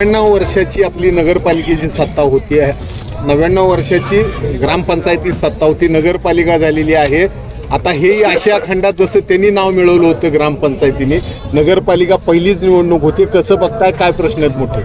नव्याण्णव वर्षाची आपली नगरपालिकेची सत्ता होती आहे. नव्याण्णव वर्षाची ग्रामपंचायती सत्ता होती नगरपालिका झालेली आहे. आता हे आशिया खंडात जसं त्यांनी नाव मिळवलं होतं ग्रामपंचायतीने नगरपालिका पहिलीच निवडणूक होती. कसं बघताय? काय प्रश्न आहेत मोठे?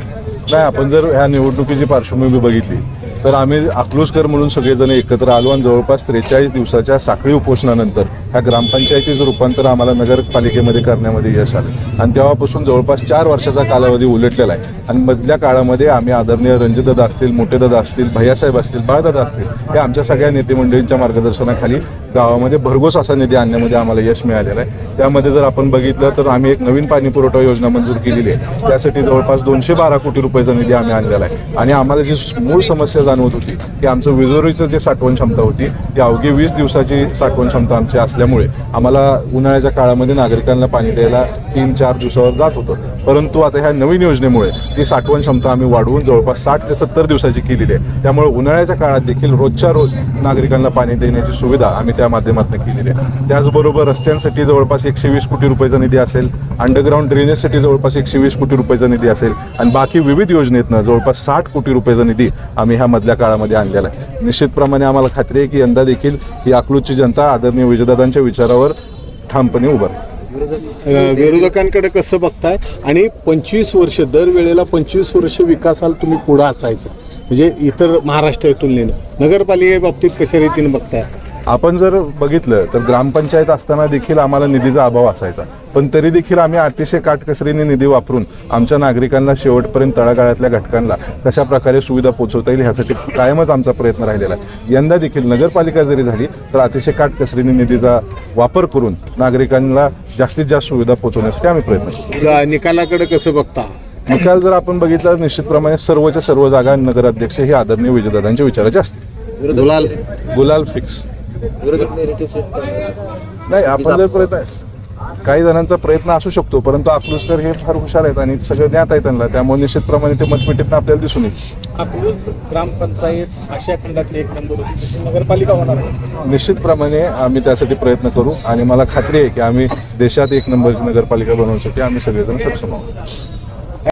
नाही आपण जर ह्या निवडणुकीची पार्श्वभूमी बघितली तर आम्ही अकलूजकर म्हणून सगळेजण एकत्र आलो आणि जवळपास त्रेचाळीस दिवसाच्या साखळी उपोषणानंतर ह्या ग्रामपंचायतीचं रूपांतर आम्हाला नगरपालिकेमध्ये करण्यामध्ये यश आलं. आणि तेव्हापासून जवळपास चार वर्षाचा कालावधी उलटलेला आहे. आणि मधल्या काळामध्ये आम्ही आदरणीय रणजितदादा असतील मोठेदादा असतील भैयासाहेब असतील बाळदादा असतील हे आमच्या सगळ्या नेते मंडळींच्या मार्गदर्शनाखाली गावामध्ये भरघोस असा निधी आणण्यामध्ये आम्हाला यश मिळालेलं आहे. त्यामध्ये जर आपण बघितलं तर आम्ही एक नवीन पाणी पुरवठा योजना मंजूर केलेली आहे. त्यासाठी जवळपास दोनशे बारा कोटी रुपयाचा निधी आम्ही आणलेला आहे. आणि आम्हाला जी मूळ समस्या जाणवत होती की आमचं विजोरीचं जे साठवण क्षमता होती ती अवघी वीस दिवसाची साठवण क्षमता आमची असल्यामुळे आम्हाला उन्हाळ्याच्या काळामध्ये नागरिकांना पाणी द्यायला तीन चार दिवसावर जात होतं. परंतु आता ह्या नवीन योजनेमुळे ती साठवण क्षमता आम्ही वाढवून जवळपास साठ ते सत्तर दिवसाची केलेली आहे. त्यामुळे उन्हाळ्याच्या काळात देखील रोजच्या रोज नागरिकांना पाणी देण्याची सुविधा आम्ही त्या माध्यमातून केलेली आहे. त्याचबरोबर रस्त्यांसाठी जवळपास एकशे वीस कोटी रुपयाचा निधी असेल अंडरग्राऊंड ड्रेनेजसाठी जवळपास एकशे वीस कोटी रुपयाचा निधी असेल आणि बाकी विविध योजनेतनं जवळपास साठ कोटी रुपयाचा निधी आम्ही ह्या मधल्या काळामध्ये आणलेला आहे. निश्चितप्रमाणे आम्हाला खात्री आहे की यंदा देखील ही अकलूजची जनता आदरणीय विजयदादांच्या विचारावर ठामपणे उभं राहील. विरोधकांकडे कसं बघताय? आणि पंचवीस वर्ष दरवेळेला पंचवीस वर्ष विकासाला तुम्ही पुढं असायचं. म्हणजे इतर महाराष्ट्र तुलनेनं. नगरपालिकेबाबतीत कशा रीतीने बघताय? आपण जर बघितलं तर ग्रामपंचायत असताना देखील आम्हाला निधीचा अभाव असायचा. पण तरी देखील आम्ही अतिशय काटकसरीने निधी वापरून आमच्या नागरिकांना शेवटपर्यंत तळागाळातल्या घटकांना कशा प्रकारे सुविधा पोहोचवता येईल ह्यासाठी कायमच आमचा प्रयत्न राहिलेला आहे. यंदा देखील नगरपालिका जरी झाली तर अतिशय काटकसरीने निधीचा वापर करून नागरिकांना जास्तीत जास्त सुविधा पोहोचवण्यासाठी आम्ही प्रयत्न निकालाकडे कसं बघता? निकाल जर आपण बघितला निश्चितप्रमाणे सर्वच्या सर्व जागा नगराध्यक्ष हे आदरणीय विजयदादांच्या विचाराचे असतील. दुलाल गुलाल फिक्स. नाही आपण जर प्रयत्न काही जणांचा प्रयत्न असू शकतो परंतु अकलूजकर हे फार हुशार आहेत आणि सगळं ज्ञात आहे त्यांना. त्यामुळे निश्चितप्रमाणे ते मतपेटीत आपल्याला दिसून येईल. ग्रामपंचायत आशिया खंडातली एक नंबर होती नगरपालिका होणार आहे. निश्चितप्रमाणे आम्ही त्यासाठी प्रयत्न करू आणि मला खात्री आहे की आम्ही देशात एक नंबरची नगरपालिका बनवण्यासाठी आम्ही सगळेजण सक्षम आहोत.